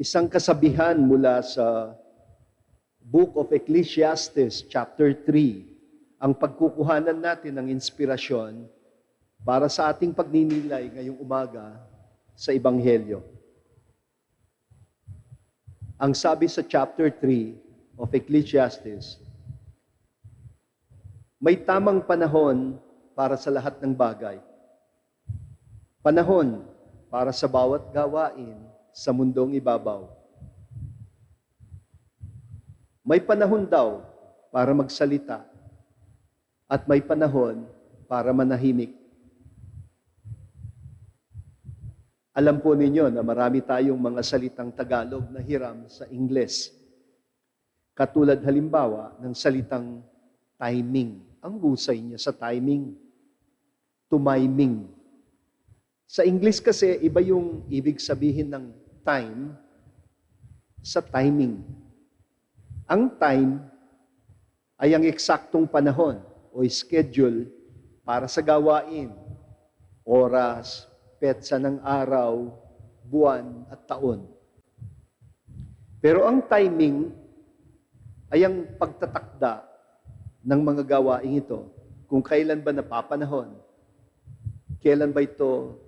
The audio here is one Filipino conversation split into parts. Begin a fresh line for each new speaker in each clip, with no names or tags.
isang kasabihan mula sa Book of Ecclesiastes chapter 3 ang pagkukuhanan natin ng inspirasyon para sa ating pagninilay ngayong umaga sa Ebanghelyo. Ang sabi sa chapter 3 of Ecclesiastes, may tamang panahon para sa lahat ng bagay. Panahon para sa bawat gawain sa mundong ibabaw. May panahon daw para magsalita at may panahon para manahimik. Alam po ninyo na marami tayong mga salitang Tagalog na hiram sa Ingles. Katulad halimbawa ng salitang timing. Ang husay niya sa timing. Tumiming. Sa English kasi, iba yung ibig sabihin ng time sa timing. Ang time ay ang eksaktong panahon o schedule para sa gawain, oras, petsa ng araw, buwan at taon. Pero ang timing ay ang pagtatakda ng mga gawain ito kung kailan ba napapanahon, kailan ba ito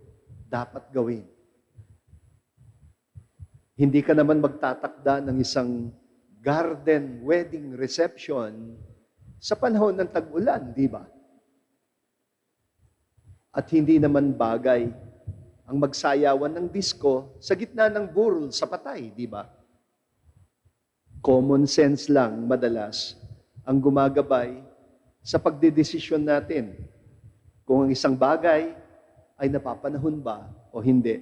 dapat gawin. Hindi ka naman magtatakda ng isang garden wedding reception sa panahon ng tag-ulan, di ba? At hindi naman bagay ang magsayawan ng disco sa gitna ng burol sa patay, di ba? Common sense lang madalas ang gumagabay sa pagdedesisyon natin kung ang isang bagay ay napapanahon ba o hindi.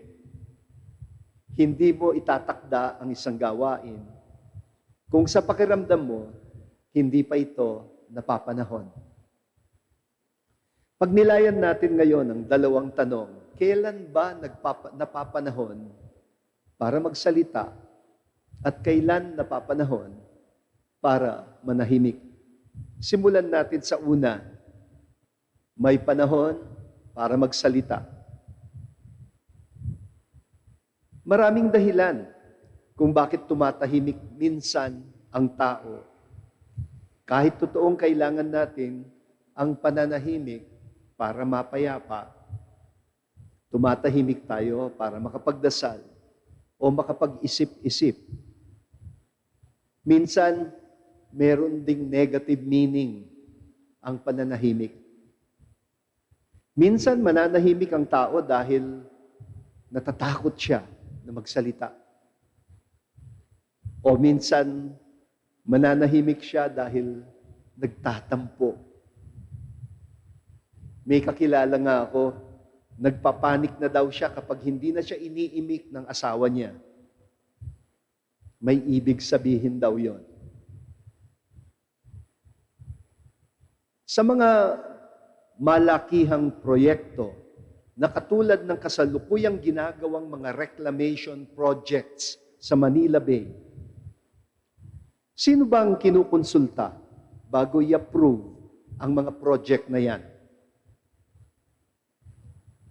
Hindi mo itatakda ang isang gawain kung sa pakiramdam mo, hindi pa ito napapanahon. Pagnilayan natin ngayon ang dalawang tanong, kailan ba nagpapa, napapanahon para magsalita at kailan napapanahon para manahimik? Simulan natin sa una. May panahon para magsalita. Maraming dahilan kung bakit tumatahimik minsan ang tao. Kahit totoong kailangan natin ang pananahimik para mapayapa, tumatahimik tayo para makapagdasal o makapag-isip-isip. Minsan, meron ding negative meaning ang pananahimik. Minsan, mananahimik ang tao dahil natatakot siya na magsalita. O minsan, mananahimik siya dahil nagtatampo. May kakilala nga ako, nagpapanik na daw siya kapag hindi na siya iniimik ng asawa niya. May ibig sabihin daw yon. Sa mga malakihang proyekto na katulad ng kasalukuyang ginagawang mga reclamation projects sa Manila Bay, Sino ba ang kinukonsulta bago i-approve ang mga project na yan?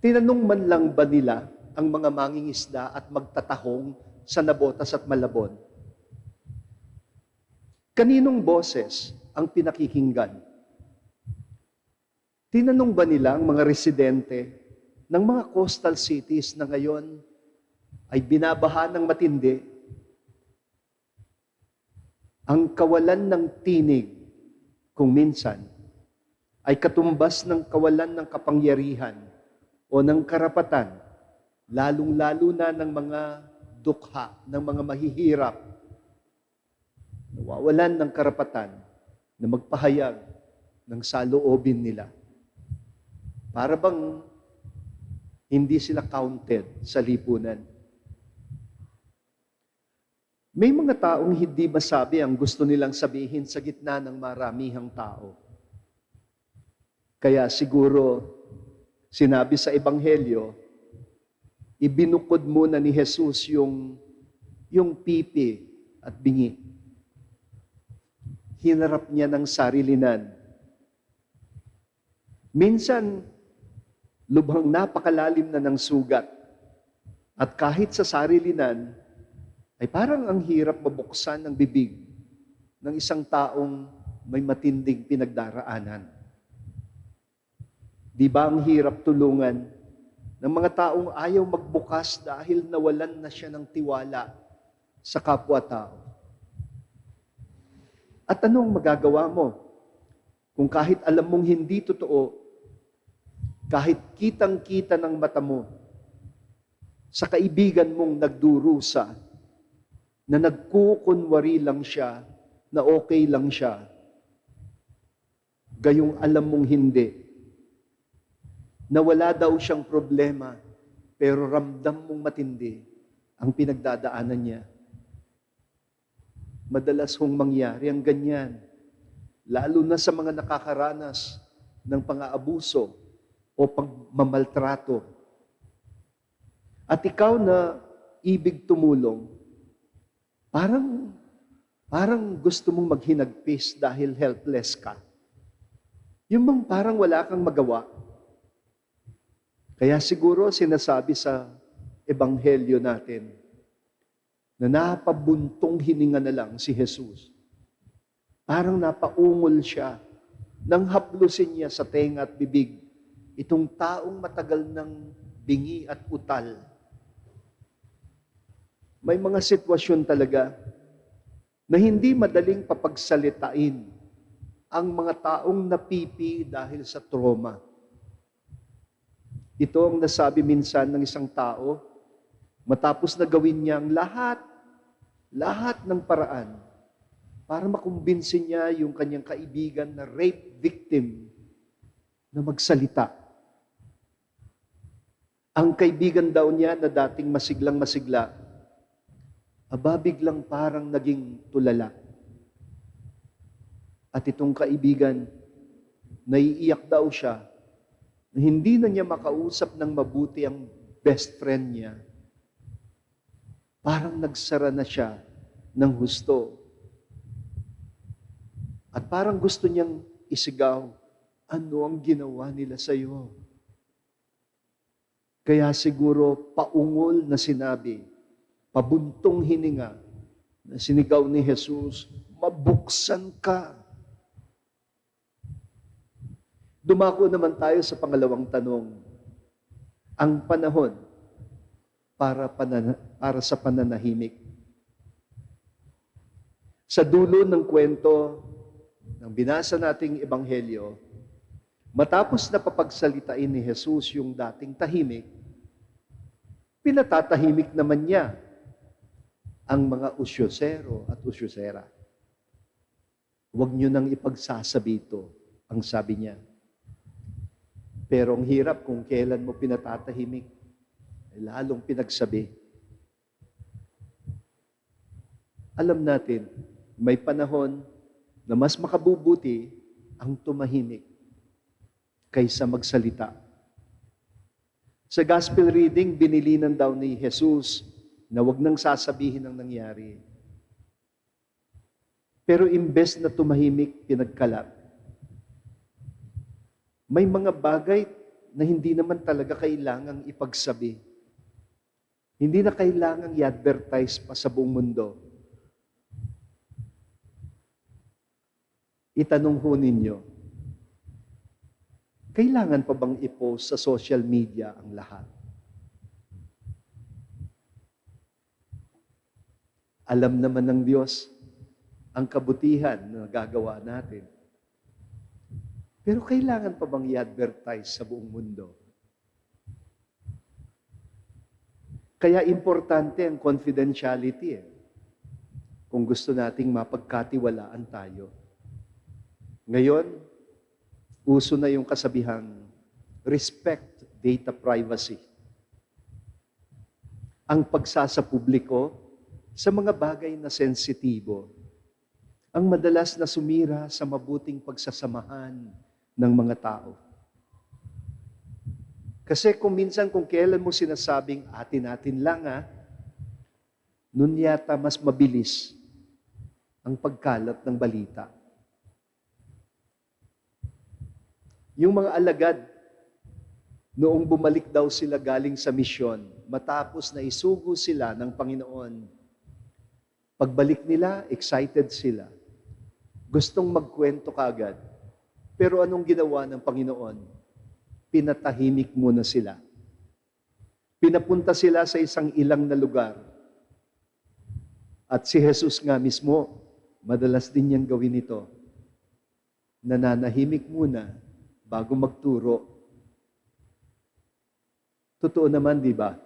Tinanong man lang ba nila ang mga mangingisda at magtatahong sa Nabotas at Malabon? Kaninong boses ang pinakikinggan? Tinanong ba nila ang mga residente ng mga coastal cities na ngayon ay binabaha ng matindi ang kawalan ng tinig kung minsan ay katumbas ng kawalan ng kapangyarihan o ng karapatan, lalong-lalo na ng mga dukha, ng mga mahihirap, nawawalan ng karapatan na magpahayag ng saloobin nila. Para bang hindi sila counted sa lipunan. May mga taong hindi masabi ang gusto nilang sabihin sa gitna ng maramihang tao. Kaya siguro, sinabi sa Ebanghelyo, ibinukod muna ni Jesus yung, yung pipi at bingi. Hinarap niya ng sarilinan. Minsan, lubhang napakalalim na ng sugat. At kahit sa sarilinan, ay parang ang hirap mabuksan ng bibig ng isang taong may matinding pinagdaraanan. Di ba ang hirap tulungan ng mga taong ayaw magbukas dahil nawalan na siya ng tiwala sa kapwa-tao? At anong magagawa mo kung kahit alam mong hindi totoo, kahit kitang-kita ng mata mo, sa kaibigan mong nagdurusa, na nagkukunwari lang siya, na okay lang siya, gayong alam mong hindi, na wala daw siyang problema, pero ramdam mong matindi ang pinagdadaanan niya. Madalas hong mangyari ang ganyan, lalo na sa mga nakakaranas ng pang-aabuso o pagmamaltrato. At ikaw na ibig tumulong, parang parang gusto mong maghinagpis dahil helpless ka. Yung bang parang wala kang magawa. Kaya siguro sinasabi sa ebanghelyo natin na napabuntong hininga na lang si Jesus. Parang napaungol siya nang haplusin niya sa tenga at bibig itong taong matagal ng bingi at utal. May mga sitwasyon talaga na hindi madaling papagsalitain ang mga taong napipi dahil sa trauma. Ito ang nasabi minsan ng isang tao matapos na gawin niya ang lahat, lahat ng paraan para makumbinsin niya yung kanyang kaibigan na rape victim na magsalita. Ang kaibigan daw niya na dating masiglang masigla, aba biglang parang naging tulala. At itong kaibigan, naiiyak daw siya na hindi na niya makausap ng mabuti ang best friend niya. Parang nagsara na siya ng husto. At parang gusto niyang isigaw, ano ang ginawa nila sa iyo? Kaya siguro paungol na sinabi, pabuntong hininga, na sinigaw ni Jesus, mabuksan ka. Dumako naman tayo sa pangalawang tanong. Ang panahon para, panana, para sa pananahimik. Sa dulo ng kwento ng binasa nating ebanghelyo, matapos na papagsalitain ni Jesus yung dating tahimik, pinatatahimik naman niya ang mga usyosero at usyosera. Huwag niyo nang ipagsasabi ito, ang sabi niya. Pero ang hirap kung kailan mo pinatatahimik, lalong pinagsabi. Alam natin, may panahon na mas makabubuti ang tumahimik kaysa magsalita. Sa gospel reading, binilinan daw ni Jesus na wag nang sasabihin ang nangyari. Pero imbes na tumahimik, pinagkalat. May mga bagay na hindi naman talaga kailangang ipagsabi. Hindi na kailangang i-advertise pa sa buong mundo. Itanong ho ninyo, kailangan pa bang i-post sa social media ang lahat? Alam naman ng Diyos ang kabutihan na nagagawa natin. Pero kailangan pa bang i-advertise sa buong mundo? Kaya importante ang confidentiality eh. Kung gusto nating mapagkatiwalaan tayo. Ngayon, uso na yung kasabihang respect data privacy. Ang pagsasapubliko sa mga bagay na sensitibo, ang madalas na sumira sa mabuting pagsasamahan ng mga tao. Kasi kung minsan kung kailan mo sinasabing atin-atin lang ha, nun yata mas mabilis ang pagkalat ng balita. Yung mga alagad, noong bumalik daw sila galing sa misyon, matapos na isugo sila ng Panginoon, Pagbalik nila, excited sila. Gustong magkwento kaagad. Pero anong ginawa ng Panginoon? Pinatahimik muna sila. Pinapunta sila sa isang ilang na lugar. At si Jesus nga mismo, madalas din niyang gawin ito. Nananahimik muna bago magturo. Totoo naman, di ba?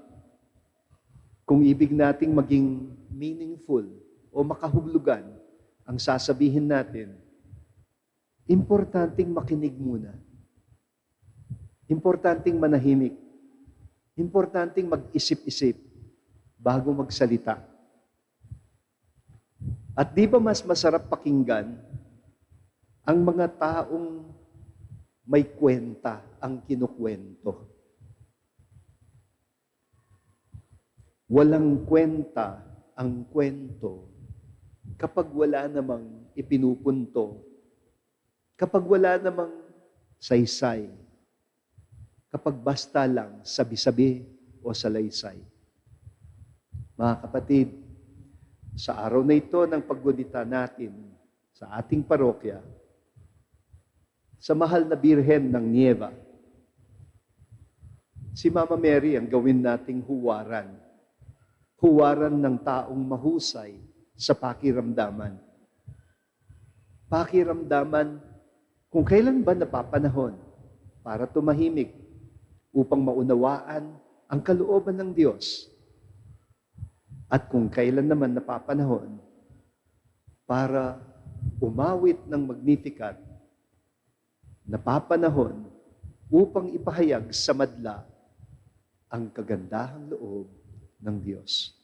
Kung ibig nating maging meaningful o makahulugan ang sasabihin natin, importanteng makinig muna. Importanteng manahimik. Importanteng mag-isip-isip bago magsalita. At di ba mas masarap pakinggan ang mga taong may kwenta ang kinukwento? Walang kwenta ang kwento kapag wala namang ipinupunto, kapag wala namang saysay, kapag basta lang sabi-sabi o salaysay. Mga kapatid, sa araw na ito ng paggunita natin sa ating parokya, sa mahal na birhen ng Nieva, si Mama Mary ang gawin nating huwaran. Huwaran ng taong mahusay sa pakiramdaman. Pakiramdaman kung kailan ba napapanahon para tumahimik upang maunawaan ang kalooban ng Diyos. At kung kailan naman napapanahon para umawit ng Magnificat, napapanahon upang ipahayag sa madla ang kagandahang loob ng Diyos.